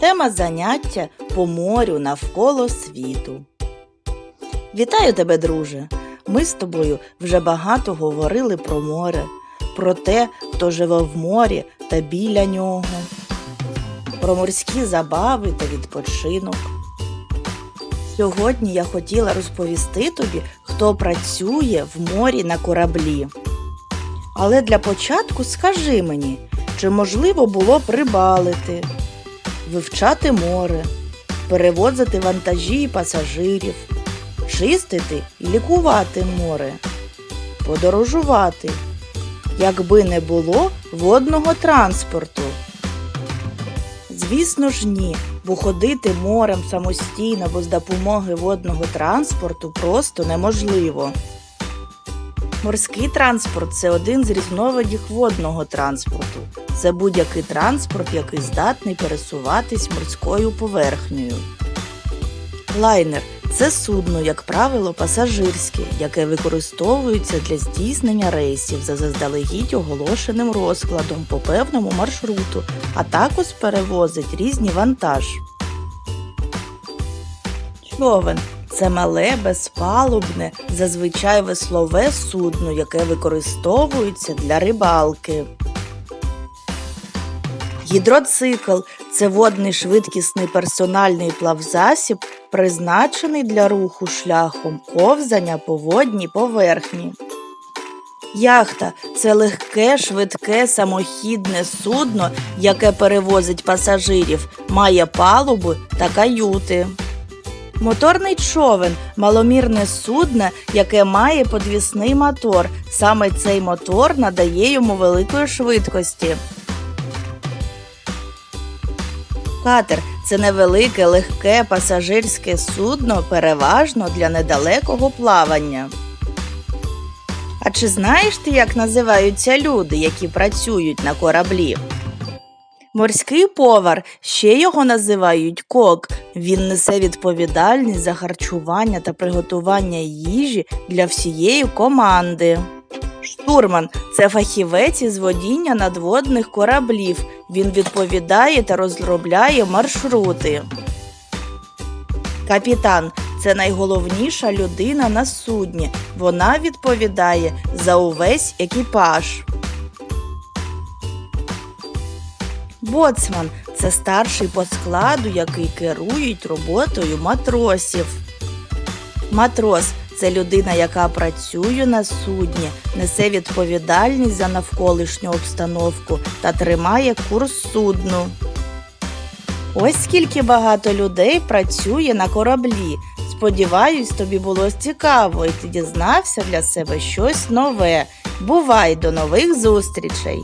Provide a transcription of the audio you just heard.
Тема заняття по морю навколо світу. Вітаю тебе, друже! Ми з тобою вже багато говорили про море, про те, хто живе в морі та біля нього, про морські забави та відпочинок. Сьогодні я хотіла розповісти тобі, хто працює в морі на кораблі. Але для початку скажи мені, чи можливо було б рибалити, вивчати море, перевозити вантажі і пасажирів, чистити і лікувати море, подорожувати, якби не було водного транспорту. Звісно ж, ні, бо ходити морем самостійно без допомоги водного транспорту просто неможливо. Морський транспорт це один з різновидів водного транспорту. Це будь-який транспорт, який здатний пересуватись морською поверхнею. Лайнер це судно, як правило, пасажирське, яке використовується для здійснення рейсів за заздалегідь оголошеним розкладом по певному маршруту, а також перевозить різні вантаж. Човен це мале, безпалубне, зазвичай веслове судно, яке використовується для рибалки. Гідроцикл це водний швидкісний персональний плавзасіб, призначений для руху шляхом ковзання по водній поверхні. Яхта це легке, швидке, самохідне судно, яке перевозить пасажирів, має палуби та каюти. Моторний човен маломірне судно, яке має подвісний мотор. Саме цей мотор надає йому великої швидкості. Катер це невелике, легке пасажирське судно, переважно для недалекого плавання. А чи знаєш ти, як називаються люди, які працюють на кораблі? Морський повар, ще його називають кок. Він несе відповідальність за харчування та приготування їжі для всієї команди. Штурман це фахівець із водіння надводних кораблів. Він відповідає та розробляє маршрути. Капітан це найголовніша людина на судні. Вона відповідає за увесь екіпаж. Боцман це старший по складу, який керують роботою матросів. Матрос це людина, яка працює на судні, несе відповідальність за навколишню обстановку та тримає курс судну. Ось скільки багато людей працює на кораблі. Сподіваюсь, тобі було цікаво і ти дізнався для себе щось нове. Бувай до нових зустрічей!